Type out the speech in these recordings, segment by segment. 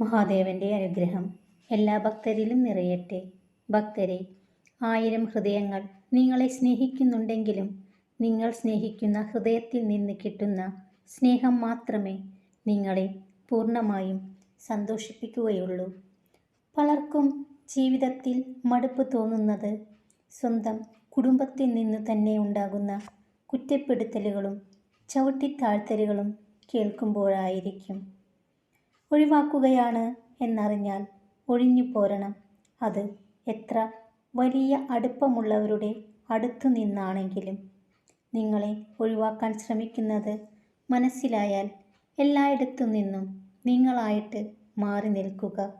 മഹാദേവന്റെ അനുഗ്രഹം എല്ലാ ഭക്തരിലും നിറയട്ടെ. ഭക്തരെ ആയിരം ഹൃദയങ്ങൾ നിങ്ങളെ സ്നേഹിക്കുന്നുണ്ടെങ്കിലും നിങ്ങൾ സ്നേഹിക്കുന്ന ഹൃദയത്തിൽ നിന്ന് കിട്ടുന്ന സ്നേഹം മാത്രമേ നിങ്ങളെ പൂർണമായും സന്തോഷിപ്പിക്കുകയുള്ളൂ. പലർക്കും ജീവിതത്തിൽ മടുപ്പ് തോന്നുന്നത് സ്വന്തം കുടുംബത്തിൽ നിന്ന് തന്നെ ഉണ്ടാകുന്ന കുറ്റപ്പെടുത്തലുകളും ചവിട്ടിത്താഴ്ത്തലുകളും കേൾക്കുമ്പോഴായിരിക്കും. ഒഴിവാക്കുകയാണ് എന്നറിഞ്ഞാൽ ഒഴിഞ്ഞു പോരണം. അത് എത്ര വലിയ അടുപ്പമുള്ളവരുടെ അടുത്തു നിന്നാണെങ്കിലും. നിങ്ങളെ ഒഴിവാക്കാൻ ശ്രമിക്കുന്നത് മനസ്സിലായാൽ എല്ലായിടത്തു നിന്നും നിങ്ങളായിട്ട് മാറി നിൽക്കുക.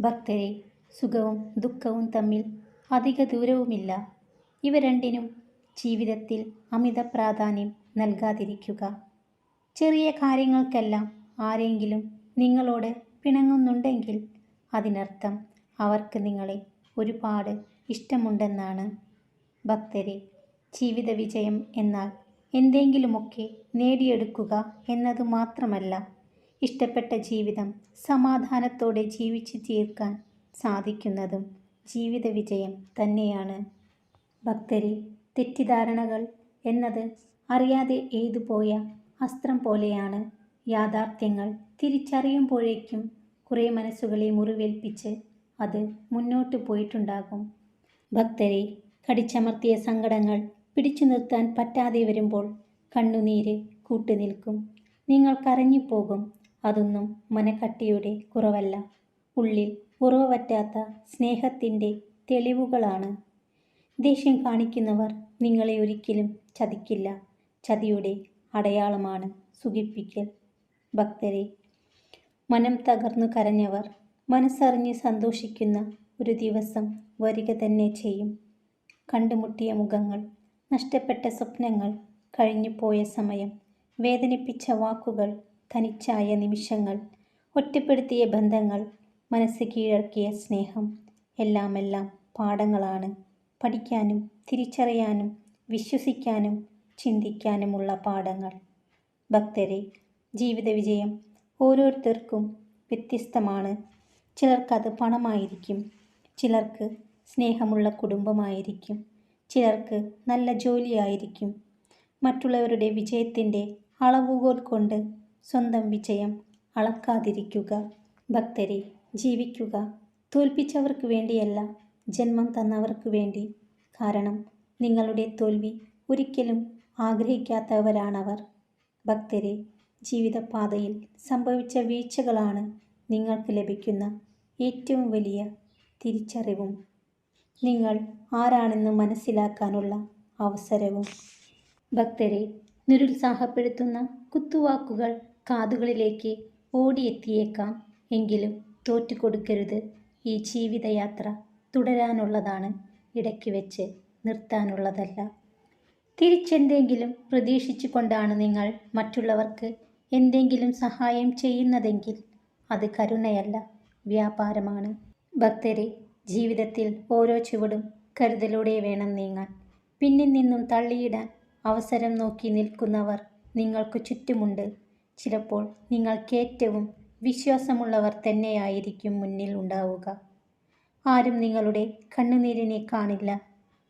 ഭക്തരെ സുഖവും ദുഃഖവും തമ്മിൽ അധിക ദൂരവുമില്ല. ഇവ രണ്ടിനും ജീവിതത്തിൽ അമിത പ്രാധാന്യം നൽകാതിരിക്കുക. ചെറിയ കാര്യങ്ങൾക്കെല്ലാം ആരെങ്കിലും നിങ്ങളോട് പിണങ്ങുന്നുണ്ടെങ്കിൽ അതിനർത്ഥം അവർക്ക് നിങ്ങളെ ഒരുപാട് ഇഷ്ടമുണ്ടെന്നാണ്. ഭക്തരെ ജീവിത വിജയം എന്നാൽ എന്തെങ്കിലുമൊക്കെ നേടിയെടുക്കുക എന്നതു മാത്രമല്ല ഇഷ്ടപ്പെട്ട ജീവിതം സമാധാനത്തോടെ ജീവിച്ചു തീർക്കാൻ സാധിക്കുന്നതും ജീവിത വിജയം തന്നെയാണ്. ഭക്തരെ തെറ്റിദ്ധാരണകൾ എന്നത് അറിയാതെ എഴുതുപോയ അസ്ത്രം പോലെയാണ് യാഥാർത്ഥ്യങ്ങൾ തിരിച്ചറിയുമ്പോഴേക്കും കുറേ മനസ്സുകളെ മുറിവേൽപ്പിച്ച് അത് മുന്നോട്ട് പോയിട്ടുണ്ടാകും. ഭക്തരെ കടിച്ചമർത്തിയ സങ്കടങ്ങൾ പിടിച്ചു നിർത്താൻ പറ്റാതെ വരുമ്പോൾ കണ്ണുനീര് കൂട്ടുനിൽക്കും നിങ്ങൾ കരഞ്ഞുപോകും അതൊന്നും മനക്കട്ടിയുടെ കുറവല്ല. ഉള്ളിൽ ഉറവ് പറ്റാത്ത സ്നേഹത്തിന്റെ തെളിവുകളാണ്. ദേഷ്യം കാണിക്കുന്നവർ നിങ്ങളെ ഒരിക്കലും ചതിക്കില്ല. ചതിയുടെ അടയാളമാണ് സുഖിപ്പിക്കൽ. ഭക്തരെ മനം തകർന്നു കരഞ്ഞവർ മനസ്സറിഞ്ഞ് സന്തോഷിക്കുന്ന ഒരു ദിവസം വരിക തന്നെ ചെയ്യും. കണ്ടുമുട്ടിയ മുഖങ്ങൾ നഷ്ടപ്പെട്ട സ്വപ്നങ്ങൾ കഴിഞ്ഞുപോയ സമയം വേദനിപ്പിച്ച വാക്കുകൾ തനിച്ചായ നിമിഷങ്ങൾ ഒറ്റപ്പെടുത്തിയ ബന്ധങ്ങൾ മനസ്സ് കീഴടക്കിയ സ്നേഹം എല്ലാമെല്ലാം പാഠങ്ങളാണ്. പഠിക്കാനും തിരിച്ചറിയാനും വിശ്വസിക്കാനും ചിന്തിക്കാനുമുള്ള പാഠങ്ങൾ. ഭക്തരെ ജീവിത വിജയം ഓരോരുത്തർക്കും വ്യത്യസ്തമാണ്. ചിലർക്കത് പണമായിരിക്കും ചിലർക്ക് സ്നേഹമുള്ള കുടുംബമായിരിക്കും ചിലർക്ക് നല്ല ജോലിയായിരിക്കും. മറ്റുള്ളവരുടെ വിജയത്തിന്റെ അളവുകോൽ കൊണ്ട് സ്വന്തം വിജയം അളക്കാതിരിക്കുക ഭക്തരെ ജീവിക്കുക. തോൽപ്പിച്ചവർക്ക് വേണ്ടിയല്ല ജന്മം തന്നവർക്ക് വേണ്ടി. കാരണം നിങ്ങളുടെ തോൽവി ഒരിക്കലും ആഗ്രഹിക്കാത്തവരാണവർ. ഭക്തരെ ജീവിതപാതയിൽ സംഭവിച്ച വീഴ്ചകളാണ് നിങ്ങൾക്ക് ലഭിക്കുന്ന ഏറ്റവും വലിയ തിരിച്ചറിവും. നിങ്ങൾ ആരാണെന്ന് മനസ്സിലാക്കാനുള്ള അവസരവും. ഭക്തരെ നിരുത്സാഹപ്പെടുത്തുന്ന കുത്തുവാക്കുകൾ കാതുകളിലേക്ക് ഓടിയെത്തിയേക്കാം. എങ്കിലും തോറ്റുകൊടുക്കരുത്. ഈ ജീവിതയാത്ര തുടരാനുള്ളതാണ് ഇടയ്ക്ക് വെച്ച് നിർത്താനുള്ളതല്ല. തിരിച്ചെന്തെങ്കിലും പ്രതീക്ഷിച്ചു കൊണ്ടാണ് നിങ്ങൾ മറ്റുള്ളവർക്ക് എന്തെങ്കിലും സഹായം ചെയ്യുന്നതെങ്കിൽ അത് കരുണയല്ല വ്യാപാരമാണ്. ഭക്തരെ ജീവിതത്തിൽ ഓരോ ചുവടും കരുതലോടെ വേണം നീങ്ങാൻ. പിന്നിൽ നിന്നും തള്ളിയിടാൻ അവസരം നോക്കി നിൽക്കുന്നവർ നിങ്ങൾക്ക് ചുറ്റുമുണ്ട്. ചിലപ്പോൾ നിങ്ങൾക്കേറ്റവും വിശ്വാസമുള്ളവർ തന്നെയായിരിക്കും മുന്നിൽ ഉണ്ടാവുക. ആരും നിങ്ങളുടെ കണ്ണുനീരിനെ കാണില്ല.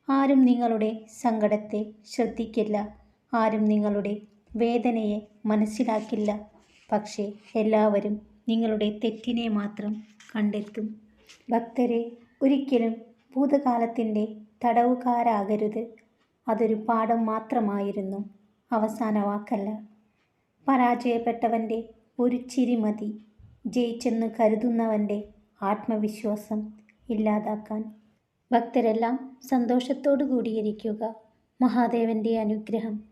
ആരും നിങ്ങളുടെ സങ്കടത്തെ ശ്രദ്ധിക്കില്ല. ആരും നിങ്ങളുടെ വേദനയെ മനസ്സിലാക്കില്ല. പക്ഷേ എല്ലാവരും നിങ്ങളുടെ തെറ്റിനെ മാത്രം കണ്ടെത്തും. ഭക്തരെ ഒരിക്കലും ഭൂതകാലത്തിന്റെ തടവുകാരാകരുത്. അതൊരു പാഠം മാത്രമായിരുന്നു. അവസാന വാക്കല്ല. പരാജയപ്പെട്ടവന്റെ ഒരു ചിരി മതി. ജയിച്ചെന്ന് കരുതുന്നവന്റെ ആത്മവിശ്വാസം ഇല്ലാതാക്കാൻ. ഭക്തരെല്ലാം സന്തോഷത്തോടു കൂടിയിരിക്കുക മഹാദേവന്റെ അനുഗ്രഹം.